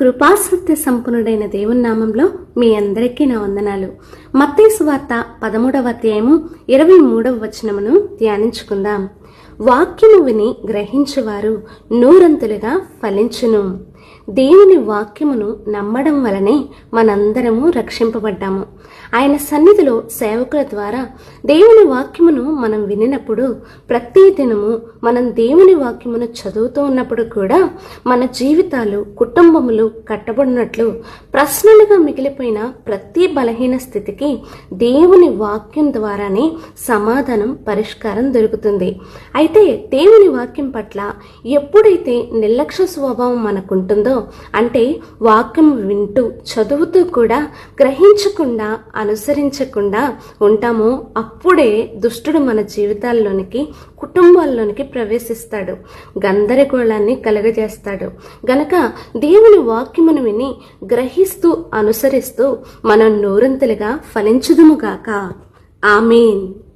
కృపాసత్య సంపన్నుడైన దేవుని నామంలో మీ అందరికీ నా వందనాలు. మత్తేసు వార్త పదమూడవ అధ్యాయము ఇరవై మూడవ వచనమును ధ్యానించుకుందాం. వాక్యము విని గ్రహించువారు నూరంతులుగా ఫలించును. దేవుని వాక్యమును నమ్మడం వలనే మనందరము రక్షింపబడ్డాము. ఆయన సన్నిధిలో సేవకుల ద్వారా దేవుని వాక్యమును మనం వినినప్పుడు ప్రతి దినము మనం దేవుని వాక్యమును చదువుతూ ఉన్నప్పుడు కూడా మన జీవితాలు కుటుంబములు కట్టబడినట్లు ప్రశ్నలుగా మిగిలిపోయిన ప్రతి బలహీన స్థితికి దేవుని వాక్యం ద్వారానే సమాధానం పరిష్కారం దొరుకుతుంది. అయితే దేవుని వాక్యం పట్ల ఎప్పుడైతే నిర్లక్ష్య స్వభావం మనకుంటుందో అంటే వాక్యం వింటూ చదువుతూ కూడా గ్రహించకుండా అనుసరించకుండా ఉంటామో అప్పుడే దుష్టుడు మన జీవితాల్లోనికి కుటుంబాల్లోనికి ప్రవేశిస్తాడు. గందరగోళాన్ని కలుగజేస్తాడు. గనక దేవుని వాక్యమును విని గ్రహిస్తూ అనుసరిస్తూ మనం నూరంతులుగా ఫలించుదుముగాక ఆమెన్.